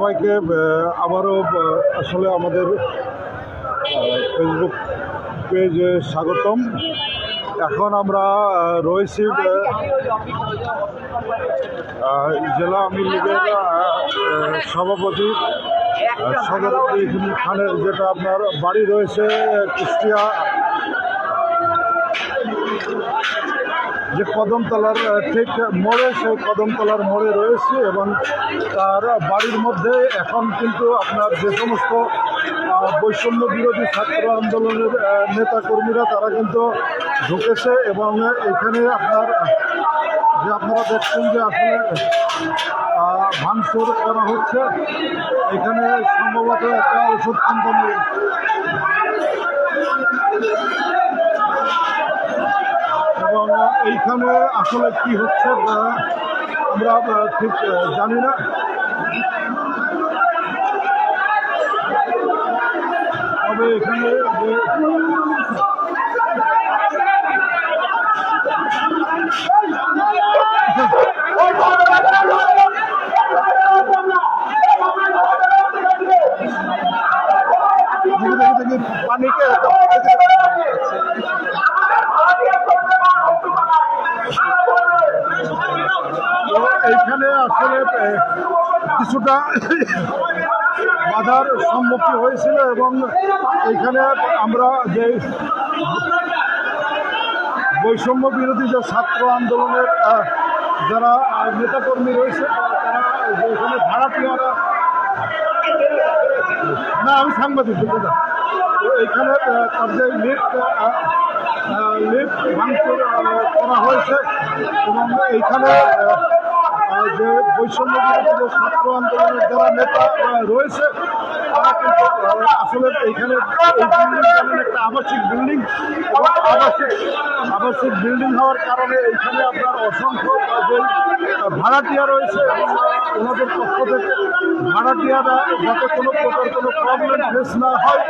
সবাইকে আবারও আসলে আমাদের ফেসবুক পেজে স্বাগতম। এখন আমরা রয়েছি জেলা আওয়ামী লীগের সভাপতি সদরুদ্দিন খানের, যেটা আপনার বাড়ি রয়েছে কুষ্টিয়া। যে কদমতলার ঠিক মোড়ে সেই কদমতলার মোড়ে রয়েছে এবং তার বাড়ির মধ্যে এখন কিন্তু আপনার যে সমস্ত বৈষম্য বিরোধী ছাত্র আন্দোলনের নেতাকর্মীরা তারা কিন্তু ঢুকেছে এবং এখানে আপনার, যে আপনারা দেখছেন যে আসলে ভাঙচুর করা হচ্ছে, এখানে সম্ভবত একটা ওষুধ কোম্পানি এইখানে আসলে কি হচ্ছে আমরা ঠিক জানি না। তবে এখানে পানিকে আসলে কিছুটা বাধার সম্মুখীন হয়েছিল এবং এইখানে আমরা যে বৈষম্য বিরোধী যে ছাত্র আন্দোলনের যারা নেতাকর্মী রয়েছে তারা এখানে ভাড়াটিয়ারা না আমি সাংবাদিক তো এইখানে আহ, তার যে লিফট লিফট ভাঙচুর করা হয়েছে এবং এইখানে যে বৈষম্য ছাত্র আন্দোলনের যারা নেতা রয়েছে, তারা কিন্তু আসলে বিল্ডিং একটা আবাসিক বিল্ডিং, আবাসিক আবাসিক বিল্ডিং হওয়ার কারণে এইখানে আপনার অসংখ্য ভাড়াটিয়া রয়েছে। ওনাদের পক্ষ থেকে ভাড়াটিয়ারা যাতে কোনো প্রকার কোনো প্রবলেম ফেস না হয়,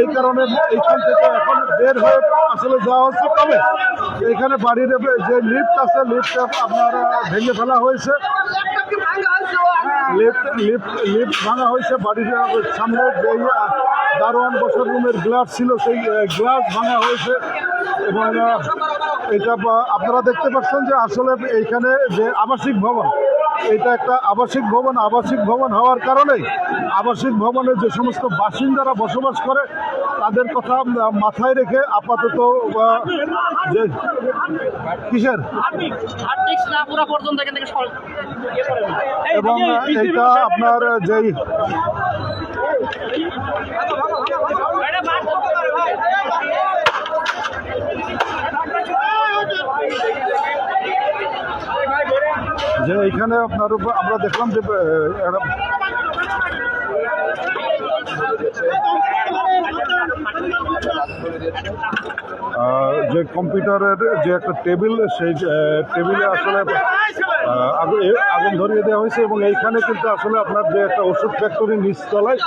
এই কারণে এইখান থেকে এখন বের হয়ে আসলে যাওয়া হচ্ছে। তবে এখানে বাড়ির যে লিফট আছে লিফট আপনার ভেঙে ফেলা হয়েছে। লিফট লিফট লিফট ভাঙা হয়েছে বাড়ির সামনে যে দারোয়ান বসার রুমের গ্লাস ছিল, সেই গ্লাস ভাঙা হয়েছে। এবং এটা আপনারা দেখতে পাচ্ছেন যে আসলে এইখানে যে আবাসিক ভবন এটা একটা আবাসিক ভবন আবাসিক ভবন হওয়ার কারণে আবাসিক ভবনে যে সমস্ত বাসিন্দারা বসবাস করে তাদের কথা মাথায় রেখে আপাতত যে কিসের? ইয়ে এবং এটা আপনার যেই এটা বার করতে পারে ভাই যে এখানে আপনার উপর- আমরা দেখলাম যে যে কম্পিউটারের যে একটা টেবিল, সেই টেবিলে আসলে আগুন ধরিয়ে দেওয়া হয়েছে এবং এইখানে কিন্তু আসলে আপনার যে একটা ওষুধ ফ্যাক্টরির নিচতলায়,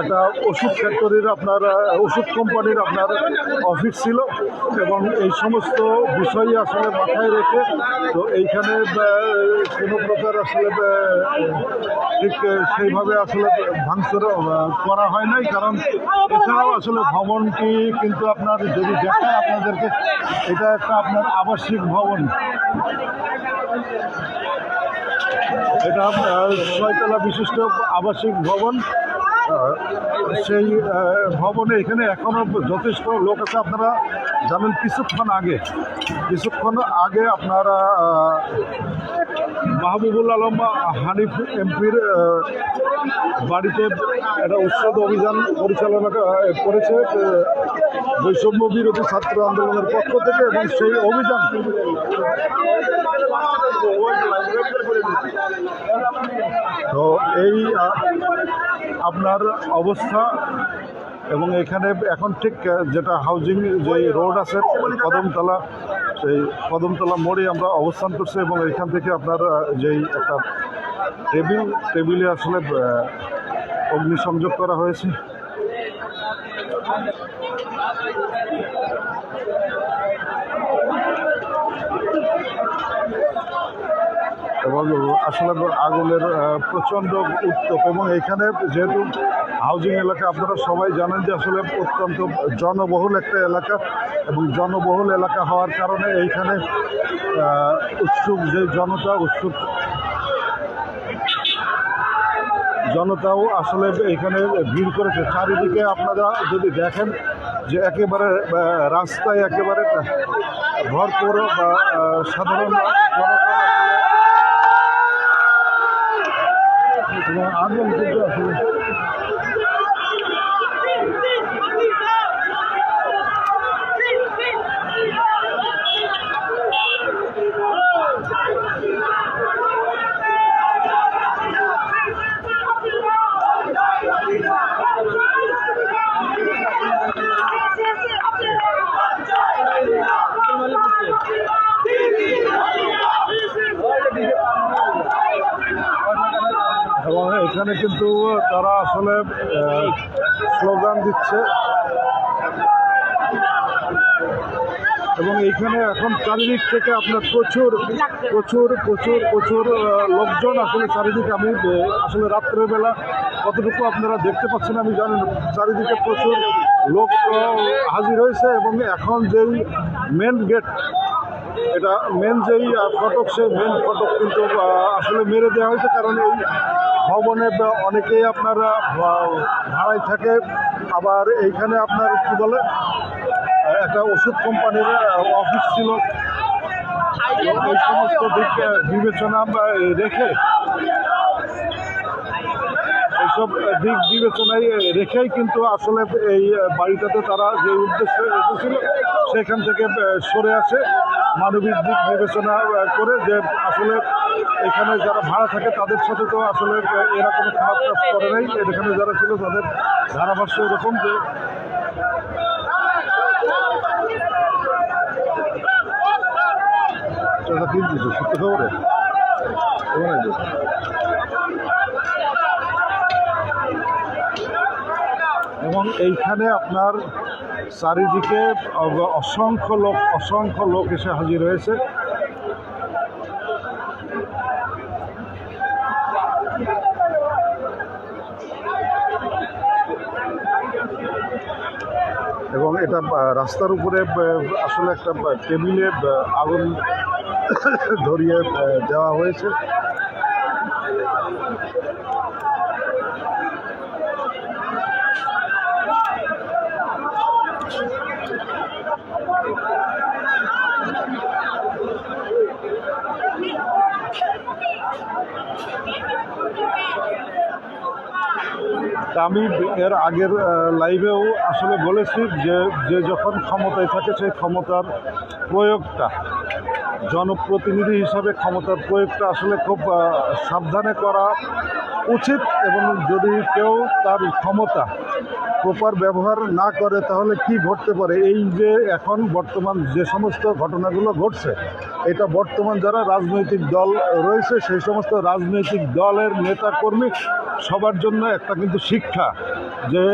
একটা ওষুধ ফ্যাক্টরির আপনার ওষুধ কোম্পানির আপনার অফিস ছিল এবং এই সমস্ত বিষয় আসলে মাথায় রেখে তো এইখানে কোনো প্রকার আসলে ঠিক সেইভাবে আসলে ভাঙচুর করা হয় নাই। কারণ এছাড়াও আসলে ভবনটি কিন্তু আপনার যদি দেখায় আপনাদেরকে এটা একটা আপনার আবাসিক ভবন। এটা ছয়তলা বিশিষ্ট আবাসিক ভবন। সেই ভবনে এখানে এখনও যথেষ্ট লোক আছে। আপনারা জানেন কিছুক্ষণ আগে কিছুক্ষণ আগে আপনারা মাহবুবুল আলম হানিফ এমপির বাড়িতে একটা উৎসব অভিযান পরিচালনা করেছে বৈষম্য বিরোধী ছাত্র আন্দোলনের পক্ষ থেকে এবং সেই অভিযান তো এই আপনার অবস্থা এবং এখানে এখন ঠিক যেটা হাউজিং যে রোড আছে, কদমতলা, সেই কদমতলা মোড়ে আমরা অবস্থান করছি এবং এখান থেকে আপনার যেই একটা টেবিল, টেবিলে আসলে অগ্নিসংযোগ করা হয়েছে। এবং আসলে আগুনের প্রচণ্ড উত্তপ। এবং এখানে যেহেতু হাউজিং এলাকা, আপনারা সবাই জানেন যে আসলে অত্যন্ত জনবহুল একটা এলাকা। এবং জনবহুল এলাকা হওয়ার কারণে এইখানে উৎসুক যে জনতা, উৎসুক জনতাও আসলে এখানে ভিড় করেছে। চারিদিকে আপনারা যদি দেখেন যে একেবারে রাস্তায় একেবারে ভরপুর বা সাধারণ জনতা কিন্তু আসলে। এখানে কিন্তু তারা আসলে স্লোগান দিচ্ছে। এবং এইখানে এখন চারিদিক থেকে আপনার প্রচুর প্রচুর প্রচুর প্রচুর লোকজন আসলে চারিদিকে আমি আসলে রাত্রেবেলা কতটুকু আপনারা দেখতে পাচ্ছেন আমি জানি না। চারিদিকে প্রচুর লোক হাজির হয়েছে এবং এখন যেই মেন গেট এটা মেন যেই ফটক, সেই মেন ফটক কিন্তু আসলে মেরে দেওয়া হয়েছে, কারণ এই ভবনে অনেকেই আপনারা ভাড়ায় থাকে। আবার এইখানে আপনার কি বলে একটা ওষুধ কোম্পানির অফিস ছিল। এই সমস্ত দিক বিবেচনা রেখে, এইসব দিক বিবেচনায় রেখেই কিন্তু আসলে এই বাড়িটাতে তারা যে উদ্দেশ্যে এসেছিল, সেখান থেকে সরে আসে। মানবিক দিক বিবেচনা করে যে আসলে এখানে যারা ভাড়া থাকে তাদের সাথে তো আসলে এরা কোনো খারাপ কাজ করে নাই। এখানে যারা ছিল তাদের ধারাভাষ্য এরকম যে কি দিচ্ছে সত্য খবরে এখানে যে এবং এইখানে আপনার চারিদিকে অসংখ্য লোক অসংখ্য লোক এসে হাজির হয়েছে। এবং এটা রাস্তার উপরে আসলে একটা টেবিলে আগুন ধরিয়ে দেওয়া হয়েছে তা আমি এর আগের লাইভেও আসলে বলেছি যে যে যখন ক্ষমতায় থাকে সেই ক্ষমতার প্রয়োগটা, জনপ্রতিনিধি হিসাবে ক্ষমতার প্রয়োগটা আসলে খুব সাবধানে করা উচিত এবং যদি কেউ তার ক্ষমতা প্রপার ব্যবহার না করে তাহলে কি ঘটতে পারে? এই যে এখন বর্তমান যে সমস্ত ঘটনাগুলো ঘটছে, এটা বর্তমান যারা রাজনৈতিক দল রয়েছে, সেই সমস্ত রাজনৈতিক দলের নেতাকর্মী সবার জন্য একটা কিন্তু শিক্ষা যে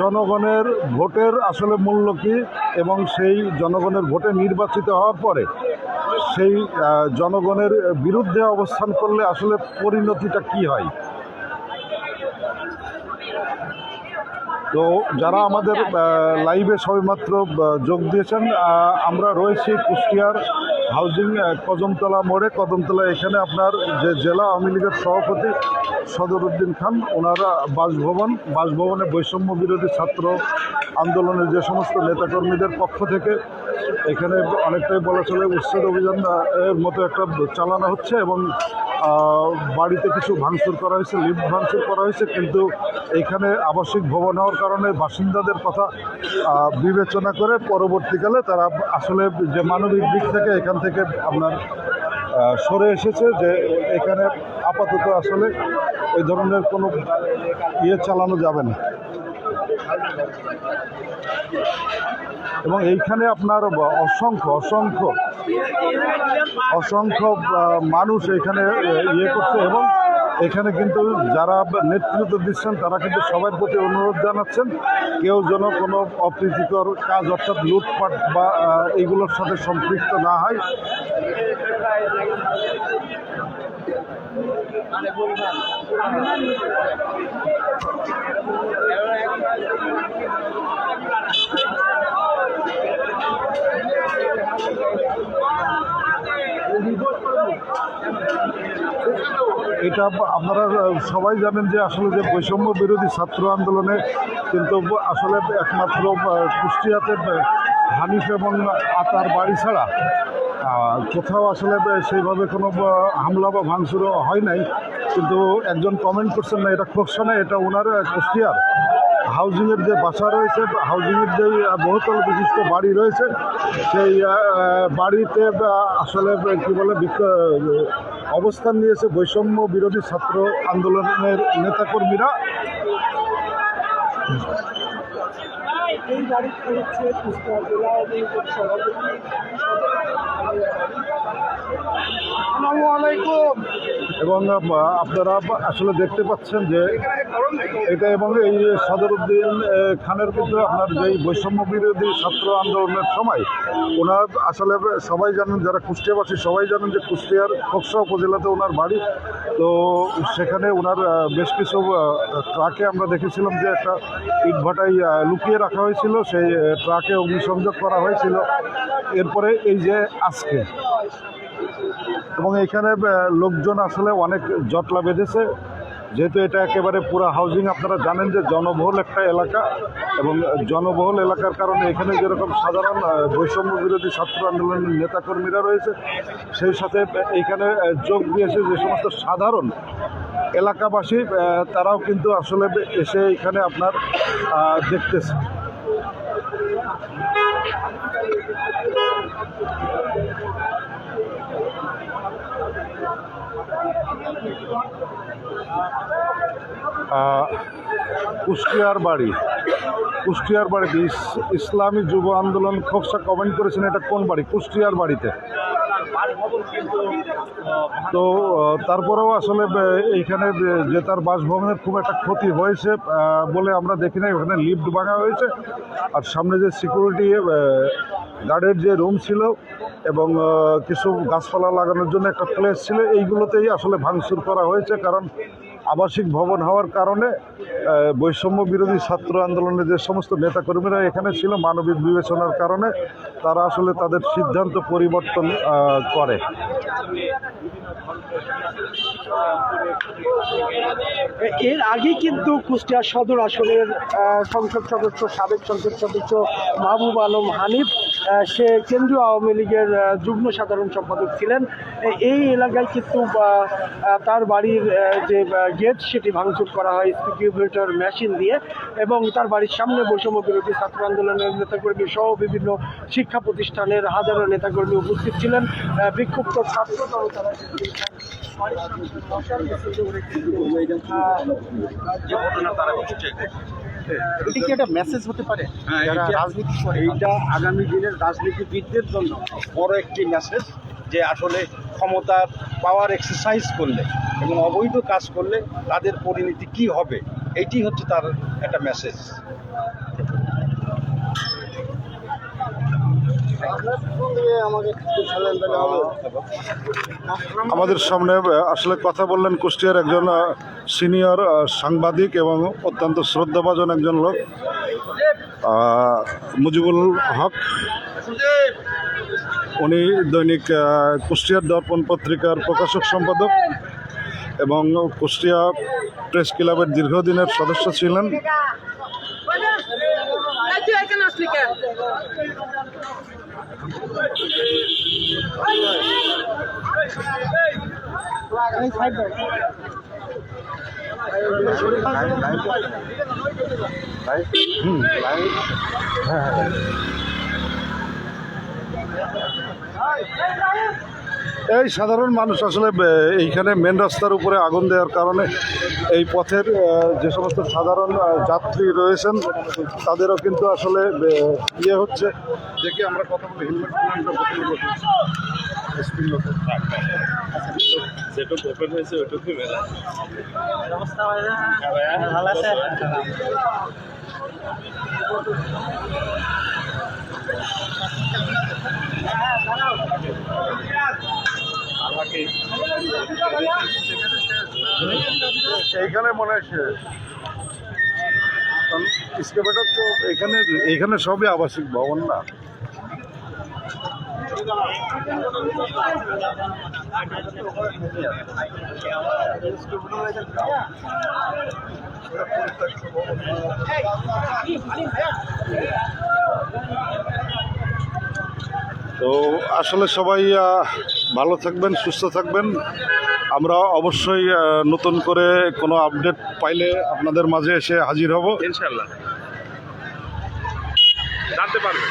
জনগণের ভোটের আসলে মূল্য কী এবং সেই জনগণের ভোটে নির্বাচিত হওয়ার পরে সেই জনগণের বিরুদ্ধে অবস্থান করলে আসলে পরিণতিটা কি হয়? তো যারা আমাদের লাইভে সবেমাত্র যোগ দিয়েছেন আমরা রয়েছি কুষ্টিয়ার হাউজিং কদমতলা মোড়ে। কদমতলা এখানে আপনার যে জেলা আওয়ামী লীগের সভাপতি সদরুদ্দিন খান, ওনারা বাসভবন, বাসভবনে বৈষম্য বিরোধী ছাত্র আন্দোলনের যে সমস্ত নেতাকর্মীদের পক্ষ থেকে এখানে অনেকটাই বলা চলে উচ্ছেদ অভিযান এর মতো একটা চালানো হচ্ছে এবং বাড়িতে কিছু ভাঙচুর করা হয়েছে, লিফট ভাঙচুর করা হয়েছে, কিন্তু এখানে আবাসিক ভবন হওয়ার কারণে বাসিন্দাদের কথা বিবেচনা করে পরবর্তীকালে তারা আসলে যে মানবিক দিক থেকে এখান থেকে আপনার সরে এসেছে যে এখানে আপাতত আসলে এই ধরনের কোনো ইয়ে চালানো যাবে না। এবং এইখানে আপনার অসংখ্য অসংখ্য অসংখ্য মানুষ এখানে ইয়ে করছে এবং এখানে কিন্তু যারা নেতৃত্ব দিচ্ছেন তারা কিন্তু সবার প্রতি অনুরোধ জানাচ্ছেন কেউ যেন কোনো অপ্রীতিকর কাজ অর্থাৎ লুটপাট বা আহ, এইগুলোর সাথে সম্পৃক্ত না হয়। এটা আপনারা সবাই জানেন যে আসলে যে বৈষম্য বিরোধী ছাত্র আন্দোলনে কিন্তু আসলে একমাত্র কুষ্টিয়াতে হানিফ এবং আতার বাড়ি ছাড়া কোথাও আসলে সেইভাবে কোনো হামলা বা ভাঙচুরও হয় নাই, কিন্তু একজন কমেন্ট করছেন না, এটা খোকসা না এটা ওনার কুষ্টিয়ার। হাউজিংয়ের যে বাসা রয়েছে হাউজিংয়ের যে বহুতল বিশিষ্ট বাড়ি রয়েছে, সেই বাড়িতে আসলে কী বলে অবস্থান নিয়েছে বৈষম্য বিরোধী ছাত্র আন্দোলনের নেতাকর্মীরা। এই কুষ্টিয়া জেলা সভাপতি এবং আপনারা আসলে দেখতে পাচ্ছেন যে এটা এবং এই সদরুদ্দিন খানের কিন্তু আপনার যেই বৈষম্য বিরোধী ছাত্র আন্দোলনের সময়, ওনার আসলে সবাই জানেন, যারা কুষ্টিয়াবাসী সবাই জানেন যে কুষ্টিয়ার খোকসা উপজেলাতে ওনার বাড়ি। তো সেখানে ওনার বেশ কিছু ট্রাকে আমরা দেখেছিলাম যে একটা ইটভাটাই লুকিয়ে রাখা হয়েছিল। সেই ট্রাকে অগ্নিসংযোগ করা হয়েছিল। এরপরে এই যে আজকে। এবং এখানে লোকজন আসলে অনেক জটলা বেঁধেছে। যেহেতু এটা একেবারে পুরো হাউজিং আপনারা জানেন যে জনবহুল একটা এলাকা এবং জনবহুল এলাকার কারণে এখানে যেরকম সাধারণ বৈষম্য বিরোধী ছাত্র আন্দোলনের নেতাকর্মীরা রয়েছে সেই সাথে এইখানে আহ, যোগ দিয়েছে যে সমস্ত সাধারণ এলাকাবাসী তারাও কিন্তু আসলে এসে এখানে আপনার দেখতেছে। কুষ্টিয়ার বাড়ি। কুষ্টিয়ার বাড়িতে ইস- ইসলামী যুব আন্দোলন খোকসা কমেন্ট করেছেন, এটা কোন বাড়ি? কুষ্টিয়ার বাড়িতে। তো তারপরেও আসলে এইখানে যে তার বাসভবনের খুব একটা ক্ষতি হয়েছে বলে আমরা দেখি না ওখানে লিফট ভাঙা হয়েছে। আর সামনে যে সিকিউরিটি গার্ডের যে রুম ছিল এবং কিছু গাছপালা লাগানোর জন্য একটা প্লেস ছিল, এইগুলোতেই আসলে ভাঙচুর করা হয়েছে, কারণ আবাসিক ভবন হওয়ার কারণে বৈষম্য বিরোধী ছাত্র আন্দোলনের যে সমস্ত নেতাকর্মীরা এখানে ছিল, মানবিক বিবেচনার কারণে তারা আসলে তাদের সিদ্ধান্ত পরিবর্তন করে। এর আগে কিন্তু কুষ্টিয়া সদর আসনের সংসদ সদস্য, সাবেক সংসদ সদস্য মাহবুব আলম হানিফ সে কেন্দ্রীয় আওয়ামী লীগের যুগ্ম সাধারণ সম্পাদক ছিলেন। এই এলাকায় কিন্তু তার বাড়ির যে গেট সেটি ভাঙচুর করা হয় স্পিকিউবেটর মেশিন দিয়ে এবং তার বাড়ির সামনে বৈষম্য বিরোধী ছাত্র আন্দোলনের নেতাকর্মী সহ বিভিন্ন শিক্ষা প্রতিষ্ঠানের হাজারো নেতাকর্মী উপস্থিত ছিলেন। বিক্ষুব্ধ ছাত্র দল তারা এটা কি একটা মেসেজ হতে পারে? হ্যাঁ, যারা রাজনীতি করে এইটা আগামী দিনের রাজনীতিবিদদের জন্য বড় একটি মেসেজ যে আসলে ক্ষমতার পাওয়ার এক্সারসাইজ করলে এবং অবৈধ কাজ করলে তাদের পরিণতি কি হবে এইটি হচ্ছে তার একটা মেসেজ আমাদের সামনে আসলে কথা বললেন কুষ্টিয়ার একজন সিনিয়র সাংবাদিক এবং অত্যন্ত শ্রদ্ধাভাজন একজন লোক মুজিবুল হক। উনি দৈনিক কুষ্টিয়ার দর্পণ পত্রিকার প্রকাশক সম্পাদক এবং কুষ্টিয়া প্রেস ক্লাবের দীর্ঘদিনের সদস্য ছিলেন। কেন এই সাধারণ মানুষ আসলে এইখানে মেন রাস্তার উপরে আগুন দেওয়ার কারণে এই পথের যে সমস্ত সাধারণ যাত্রী রয়েছেন তাদেরও কিন্তু আসলে ইয়ে হচ্ছে। দেখি আমরা কথা বলি হেলমেট যেটুকু ওপেন হয়েছে ওইটুকুই মেলা। আমাকে এইখানে মনে হয় শেষ কারণ তো এখানে এখানে সবই আবাসিক ভবন না তো আসলে সবাই ভালো থাকবেন, সুস্থ থাকবেন। আমরা অবশ্যই নতুন করে কোনো আপডেট পাইলে আপনাদের মাঝে এসে হাজির হব। ইনশাল্লাহ জানতে পারবেন।